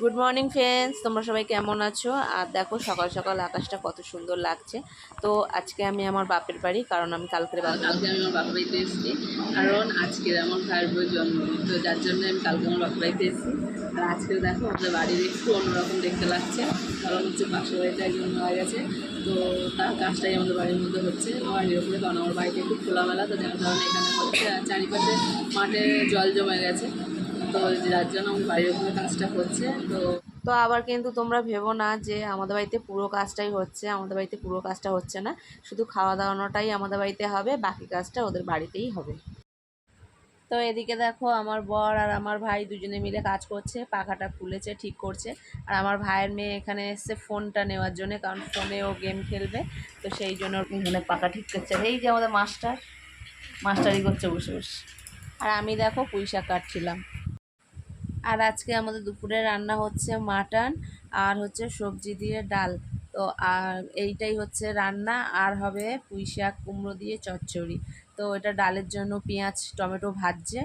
Good morning friends তোমরা সবাই কেমন আছো? আর দেখো, সকাল সকাল আকাশটা কত সুন্দর লাগছে। তো আজকে আমি আমার বাপের বাড়ি, কারণ আমি কালকে আমি আমার বাপা বাড়িতে এসেছি। কারণ আজকে আমার ভাইয়ের বই জন্মদিন, তো যার জন্য আমি কালকে আমার বাপা বাড়িতে এসেছি। আর আজকে দেখো, আমাদের বাড়ির একটু অন্যরকম দেখতে লাগছে। কারণ হচ্ছে পাশের বাড়িতে একজন মারা গেছে। তো তার কাজটাই আমাদের বাড়ির মধ্যে হচ্ছে। বাড়ির উপরে কারণ আমার বাড়িতে একটু খোলামেলা, তো যার কারণে এখানে হচ্ছে চারিপাশে মাঠে জল জমে গেছে। তো যার জন্য আমার বাড়ির উপরে কাজটা হচ্ছে তো তো আবার কিন্তু তোমরা ভেবো না যে আমাদের বাড়িতে পুরো কাজটাই হচ্ছে, আমাদের বাড়িতে পুরো কাজটা হচ্ছে না। শুধু খাওয়া দাওয়ানোটাই আমাদের বাড়িতে হবে, বাকি কাজটা ওদের বাড়িতেই হবে। তো এদিকে দেখো আমার বর আর আমার ভাই দুজনে মিলে কাজ করছে, পাখাটা খুলেছে, ঠিক করছে। আর আমার ভাইয়ের মেয়ে এখানে এসছে ফোনটা নেওয়ার জন্য, কারণ ফোনে ও গেম খেলবে। তো সেই জন্য এখানে পাখা ঠিক করছে। এই যে আমাদের মাস্টার, মাস্টারই করছে বসে বসে। আর আমি দেখো পুঁই শাক কাটছিলাম। আর আজকে আমাদের দুপুরে রান্না হচ্ছে মাটন আর হচ্ছে সবজি দিয়ে ডাল। তো আর এইটাই হচ্ছে রান্না। আর হবে পুঁই শাক, কুমড়ো দিয়ে চচ্চড়ি। তো এটা ডালের জন্য পেঁয়াজ, টমেটো ভাজছে।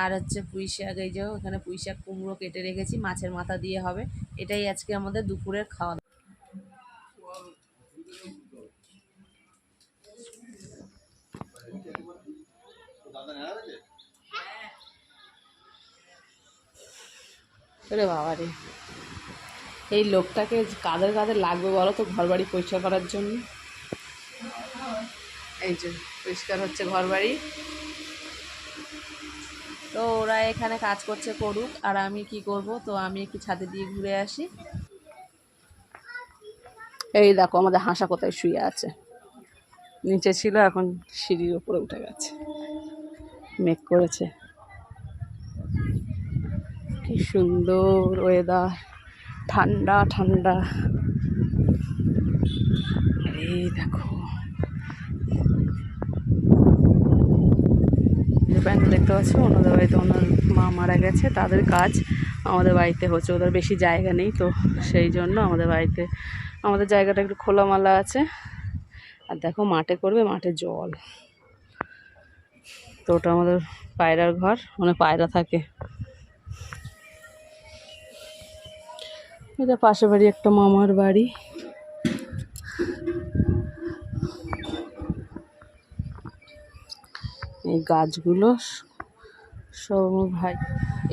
আর হচ্ছে পুঁই শাক, এই যে এখানে পুঁই শাক, কুমড়ো কেটে রেখেছি, মাছের মাথা দিয়ে হবে। এটাই আজকে আমাদের দুপুরের খাওয়া ওরে বাবা রে। এই লোকটাকে কাদের কাদের লাগবে বলো তো ঘর বাড়ি পরিষ্কার করার জন্য? এই যে পরিষ্কার হচ্ছে ঘর বাড়ি তো ওরা এখানে কাজ করছে করুক আর আমি কি করব? তো আমি একটু ছাদে দিয়ে ঘুরে আসি। এই দেখো আমাদের হাসা কোথায় শুয়ে আছে। নিচে ছিল এখন সিঁড়ির উপরে উঠে গেছে। মেঘ করেছে। কি সুন্দর ওয়েদার ঠান্ডা ঠান্ডা। এই দেখো। প্যান্ডেল দেখতে পাচ্ছ? ওনাদের বাড়িতে ওনার মা মারা গেছে, তাদের কাজ আমাদের বাড়িতে হচ্ছে, ওদের বেশি জায়গা নেই তো, সেই জন্য আমাদের বাড়িতে, আমাদের জায়গাটা একটু খোলামালা আছে। আর দেখো, মাঠে করবে মাঠে জল। তো ওটা আমাদের পায়রার ঘর মানে পায়রা থাকে। এটা পাশে বাড়ি, একটা মামার বাড়ি। এই গাছগুলো সব ভাই।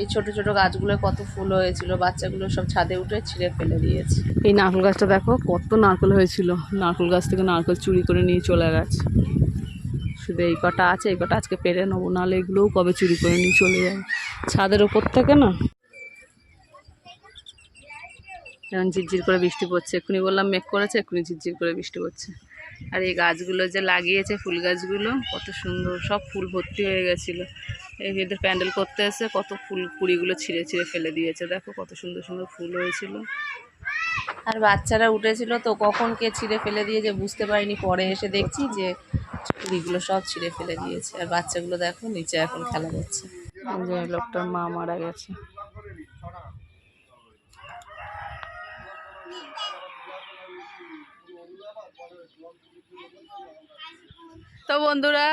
এই ছোট ছোট গাছগুলো কত ফুল হয়েছিল, বাচ্চাগুলো সব ছাদে উঠে ছিঁড়ে ফেলে দিয়েছে। এই নারকেল গাছটা দেখো, কত নারকেল হয়েছিল। নারকেল গাছ থেকে নারকেল চুরি করে নিয়ে চলে গেছে। শুধু এই কটা আছে, এই কটা আজকে পেরে নেব, নাহলে এগুলোও কবে চুরি করে নিয়ে চলে যায় ছাদের ওপর থেকে না এখন ঝিরঝির করে বৃষ্টি পড়ছে। এক্ষুনি বললাম মেঘ করেছে, এক্ষুনি ঝিরঝির করে বৃষ্টি পড়ছে। আর এই গাছগুলো যে লাগিয়েছে, ফুল গাছগুলো, কত সুন্দর, সব ফুল ভর্তি হয়ে গেছিল। এই এদের প্যান্ডেল করতে এসে কত ফুল কুড়িগুলো ছিঁড়ে ছিঁড়ে ফেলে দিয়েছে। দেখো কত সুন্দর সুন্দর ফুল হয়েছিল। আর বাচ্চারা উঠেছিল তো কখন কে ছিঁড়ে ফেলে দিয়েছে বুঝতে পারিনি। পরে এসে দেখছি যে কুড়িগুলো সব ছিঁড়ে ফেলে দিয়েছে। আর বাচ্চাগুলো দেখো নিচে এখন খেলা করছে। যে লোকটার মা মারা গেছে। তো বন্ধুরা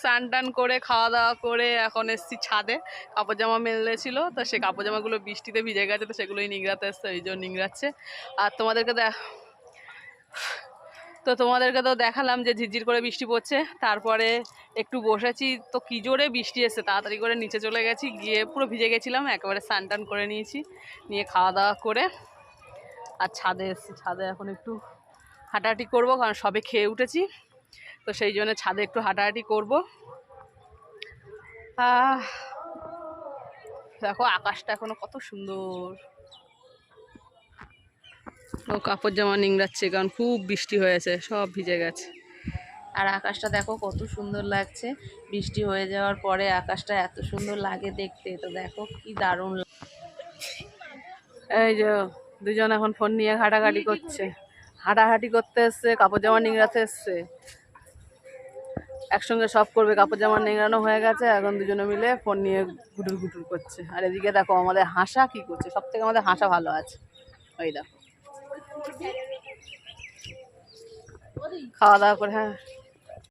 স্নান টান করে খাওয়া দাওয়া করে এখন এসছি ছাদে। কাপড় জামা মেললে ছিল, তো সেই কাপড় জামাগুলো বৃষ্টিতে ভিজে গেছে, তো সেগুলোই নিংড়াতে এসছে, এই জন্য নিংড়াচ্ছে। আর তোমাদেরকে দেখ, তো তোমাদেরকে তো দেখালাম যে ঝিরঝির করে বৃষ্টি পড়ছে। তারপরে একটু বসেছি, তো কী জোরে বৃষ্টি এসছে, তাড়াতাড়ি করে নিচে চলে গেছি, গিয়ে পুরো ভিজে গেছিলাম, একেবারে স্নান টান করে নিয়েছি, নিয়ে খাওয়া দাওয়া করে আর ছাদে এসছি, ছাদে এখন একটু হাঁটাহাঁটি করব, কারণ সবে খেয়ে উঠেছি। তো সেই জন্য ছাদে একটু হাঁটাহাঁটি করব। দেখো আকাশটা এখনও কত সুন্দর। ও, কাপড় জামা নিংড়াচ্ছে, কারণ খুব বৃষ্টি হয়েছে, সব ভিজে গেছে। আর আকাশটা দেখো কত সুন্দর লাগছে। বৃষ্টি হয়ে যাওয়ার পরে আকাশটা এত সুন্দর লাগে দেখতে, তো দেখো কি দারুণ এই যে দুজন এখন ফোন নিয়ে ঘাটাঘাটি করছে। হাঁটাহাঁটি করতে এসছে কাপড় জামা নিংড়াতে এসছে। একসঙ্গে সব করবে কাপড় জামা নিংড়ানো হয়ে গেছে এখন দুজনে মিলে ফোন নিয়ে গুটুর গুটুর করছে। আর এদিকে দেখো আমাদের হাসা কি করছে সব থেকে আমাদের হাসা ভালো আছে। ওই দেখো। খাওয়া দাওয়া করে হ্যাঁ।